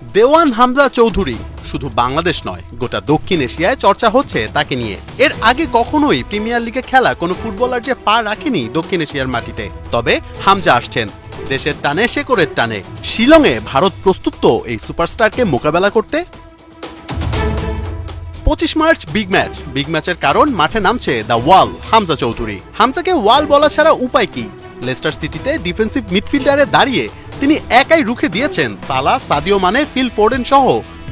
দেওয়ান হামজা চৌধুরী শুধু বাংলাদেশ নয়, গোটা দক্ষিণ এশিয়ায় চর্চা হচ্ছে তাকে নিয়ে। এর আগে কখনোই প্রিমিয়ার লিগে খেলা কোনো ফুটবলার যে পা রাখেনি দক্ষিণ এশিয়ার মাটিতে। তবে হামজা আসছেন। দেশের টানে শেকরের টানে। শিলংয়ে ভারত প্রস্তুত তো এই সুপারস্টারকে মোকাবেলা করতে। পঁচিশ মার্চ বিগ ম্যাচ। বিগ ম্যাচের কারণ মাঠে নামছে দ্য ওয়াল, হামজা চৌধুরী। হামজাকে ওয়াল বলা ছাড়া উপায় কি? লেস্টার সিটিতে ডিফেন্সিভ মিডফিল্ডারে দাঁড়িয়ে তিনি একাই রুখে দিয়েছেন। Salah, Sadio Mane Phil Foden সহ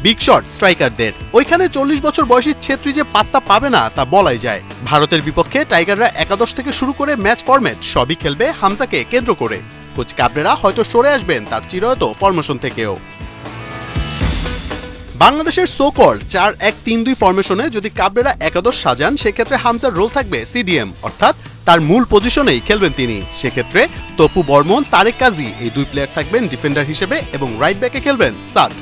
বিগ শট স্ট্রাইকারদের। ওইখানে চল্লিশ বছর বয়সী ছেত্রী যে পাত্তা পাবে না, তা বলাই যায়। ভারতের বিপক্ষে টাইগাররা একাদশ থেকে শুরু করে ম্যাচ ফরম্যাট সবই খেলবে হামসাকে কেন্দ্র করে। কোচ কাবরেরা হয়তো সরে আসবেন তার চিরয়ত ফরমেশন থেকেও। বাংলাদেশের সোকল চার এক তিন দুই ফরমেশনে যদি কাবরেরা একাদশ সাজান, সেক্ষেত্রে হামজার রোল থাকবে সিডিএম, অর্থাৎ তার মূল পজিশনেই খেলবেন তিনি। সেক্ষেত্রে তপু বর্মন, তারেক কাজী এই দুই প্লেয়ার থাকবেন ডিফেন্ডার হিসেবে এবং রাইট ব্যাকে খেলবেন সাদ।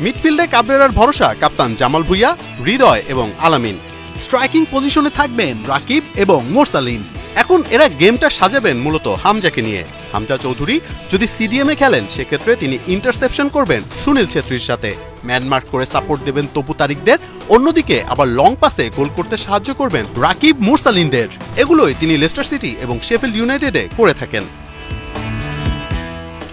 মিডফিল্ডে কাবরেরার ভরসা কাপ্তান জামাল ভুইয়া, হৃদয় এবং আলামিন। স্ট্রাইকিং পজিশনে থাকবেন রাকিব এবং মোরসালিন। এখন এরা গেমটা সাজাবেন মূলত হামজাকে নিয়ে। হামজা চৌধুরী যদি সিডিএমে খেলেন, সেক্ষেত্রে তিনি ইন্টারসেপশন করবেন সুনীল ছেত্রীর সাথে। ম্যানমার্ক করে সাপোর্ট দেবেন তপু তারিকদের। অন্যদিকে আবার লং পাসে গোল করতে সাহায্য করবেন রাকিব মুরসালিনদের। এগুলোই তিনি লেস্টার সিটি এবং শেফিল্ড ইউনাইটেডে করে থাকেন।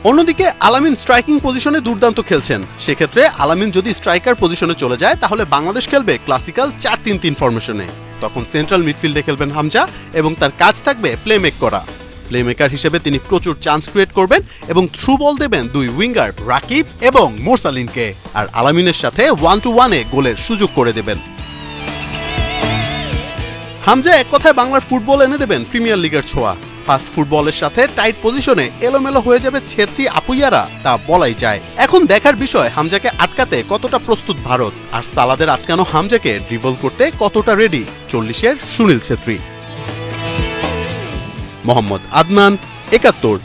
অন্যদিকে আলামিন স্ট্রাইকিং পজিশনে দুর্দান্ত খেলছেন। সেক্ষেত্রে আলামিন যদি স্ট্রাইকার পজিশনে চলে যায়, তাহলে বাংলাদেশ খেলবে ক্লাসিক্যাল চার তিন তিন ফরমেশনে তখন সেন্ট্রাল মিডফিল্ডে খেলবেন হামজা এবং তার কাজ থাকবে প্লেমেক করা। প্লেমেকার হিসেবে তিনি প্রচুর চান্স ক্রিয়েট করবেন এবং থ্রু বল দেবেন দুই উইঙ্গার রাকিব এবং মোরসালিনকে। আর আলামিনের সাথে ওয়ান টু ওয়ানে গোলের সুযোগ করে দেবেন। হামজা এক কথায় বাংলার ফুটবল এনে দেবেন প্রিমিয়ার লিগের ছোঁয়া। ফাস্ট ফুটবলের সাথে টাইট পজিশনে এলোমেলো হয়ে যাবে ছেত্রী আপুইয়ারা, তা বলাই যায়। এখন দেখার বিষয়, হামজাকে আটকাতে কতটা প্রস্তুত ভারত? আর সালাদের আটকানো হামজাকে ড্রিবল করতে কতটা রেডি চল্লিশের সুনীল ছেত্রী। মোহাম্মদ আদনান একাত্তর।